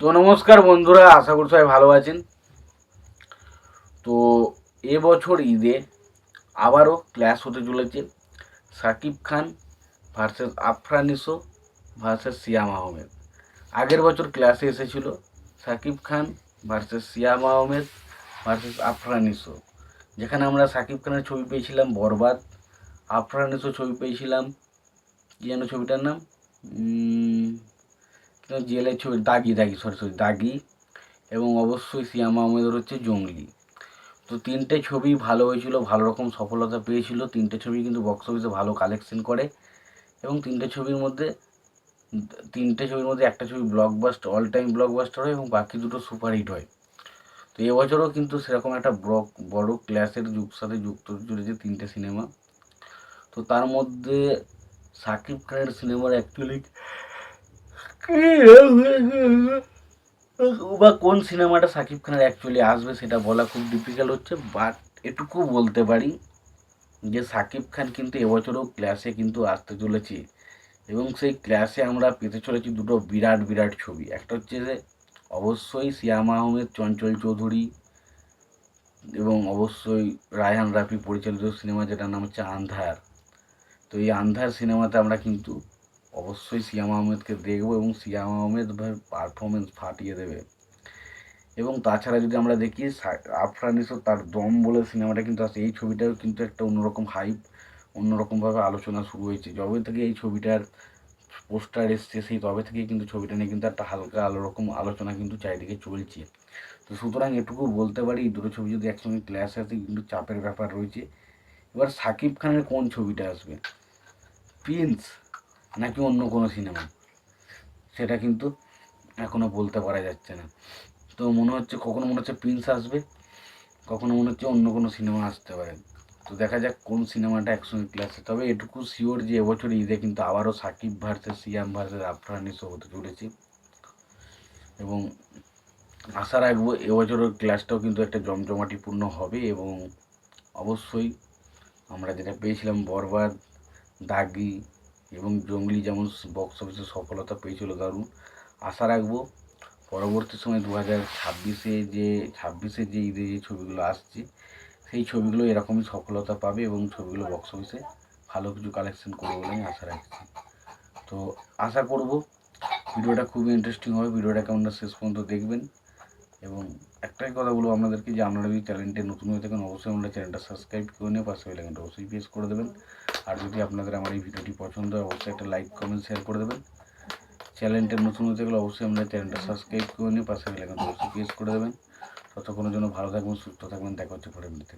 তো নমস্কার বন্ধুরা, আশা করি সবাই ভালো আছেন। তো এবছর ঈদে আবারও ক্লাস হতে চলেছে সাকিব খান ভার্সেস আফরানিসো ভার্সেস সিয়াম আহমেদ। আগের বছর ক্লাসে এসেছিল সাকিব খান ভার্সেস সিয়াম আহমেদ ভার্সেস আফরানিসো যেখানে আমরা সাকিব খানের ছবি পেয়েছিলাম বরবাদ আফরানিসো ছবি পেয়েছিলাম, কি যেন ছবিটার নাম? ছবি, দাগি দাগি সরি সরি দাগি এবং অবশ্যই সিয়াম আহমেদের হচ্ছে জঙ্গলি। তো তিনটে ছবি ভালো হয়েছিল, ভালো রকম সফলতা পেয়েছিল। তিনটে ছবি কিন্তু বক্স অফিসে ভালো কালেকশন করে এবং তিনটে ছবির মধ্যে, তিনটে ছবির মধ্যে একটা ছবি ব্লকবাস্টার অল টাইম ব্লকবাস্টার হয় এবং বাকি দুটো সুপারহিট হয়। তো এবছরও কিন্তু সেরকম একটা ব্লক বড় ক্লাসের যুগ, সাথে যুক্ত চলেছে তিনটে সিনেমা তো তার মধ্যে সাকিব খানের সিনেমার অ্যাকচুয়ালি বা কোন সিনেমাটা সাকিব খানের অ্যাকচুয়ালি আসবে সেটা বলা খুব ডিফিকাল্ট হচ্ছে বাট এটুকু বলতে পারি যে সাকিব খান কিন্তু এবছরও ক্লাসে কিন্তু আসতে চলেছে এবং সেই ক্লাসে আমরা পেতে চলেছি দুটো বিরাট বিরাট ছবি। একটা হচ্ছে যে অবশ্যই সিয়াম আহমেদ, চঞ্চল চৌধুরী এবং অবশ্যই রায়হান রাফি পরিচালিত সিনেমা যেটার নাম হচ্ছে আন্ধার। তো এই আন্ধার সিনেমাতে আমরা কিন্তু অবশ্যই সিয়াম আহমেদকে দেখব এবং সিয়াম আহমেদ পারফরমেন্স ফাটিয়ে দেবে। এবং তাছাড়া যদি আমরা দেখি আফরানিসও তার দম বলে সিনেমাটা কিন্তু আছে এই ছবিটাও কিন্তু একটা অন্যরকম হাইপ অন্যরকমভাবে আলোচনা শুরু হয়েছে। যবে থেকে এই ছবিটার পোস্টার এসছে, সেই তবে থেকেই কিন্তু ছবিটা নিয়ে কিন্তু একটা হালকা আলো রকম আলোচনা কিন্তু চারিদিকে চলছে। তো সুতরাং এটুকু বলতে পারি, এই দুটো ছবি যদি একসঙ্গে ক্লাস আসে, কিন্তু চাপের ব্যাপার রয়েছে। এবার সাকিব খানের কোন ছবিটা আসবে? প্রিন্স নাকি অন্য কোনো সিনেমা। সেটা কিন্তু এখনও বলতে পারা যাচ্ছে না। তো মনে হচ্ছে কখনো মনে হচ্ছে প্রিন্স আসবে, কখনো মনে হচ্ছে অন্য কোনো সিনেমা আসতে পারে। তো দেখা যাক কোন সিনেমাটা একসঙ্গে ক্লাসে তবে এটুকু শিওর যে এবছর ঈদে কিন্তু আবারও সাকিব ভার্সেস সিয়াম ভার্সেস আফরানি শো হতে চলেছে। এবং আশা রাখব এবছরের ক্লাসটাও কিন্তু একটা জমজমাটিপূর্ণ হবে এবং অবশ্যই আমরা যেটা পেয়েছিলাম বরবাদ, দাগি এবং জঙ্গলি যেমন বক্স অফিসে সফলতা পেয়েছিল দারুণ। আশা রাখব পরবর্তী সময় দু হাজার ছাব্বিশে যে ছাব্বিশে যে ঈদে যে ছবিগুলো আসছে, সেই ছবিগুলো এরকমই সফলতা পাবে এবং ছবিগুলো বক্স অফিসে ভালো কিছু কালেকশন করবে বলে আমি আশা রাখছি। তো আশা করব ভিডিওটা খুবই ইন্টারেস্টিং হবে। ভিডিওটাকে আপনারা শেষ পর্যন্ত দেখবেন। এবং একটাই কথা বলব আপনাদেরকে যে আপনারা যদি চ্যানেলটি নতুন হয়ে থাকেন, অবশ্যই আমরা চ্যানেলটা সাবস্ক্রাইব করে নিয়ে পাশে বেলাইকনটা অবশ্যই প্রেস করে দেবেন। আর যদি আপনাদের আমার এই ভিডিওটি পছন্দ হয়, অবশ্যই একটা লাইক কমেন্ট শেয়ার করে দেবেন। চ্যানেলটা নতুন হতে গেলে অবশ্যই আমরা চ্যানেলটা সাবস্ক্রাইব করে নিয়ে পাশে বেলাইকনটা অবশ্যই প্রেস করে দেবেন। ততক্ষণের জন্য ভালো থাকবেন, সুস্থ থাকবেন, দেখা হচ্ছে পরের ভিডিওতে।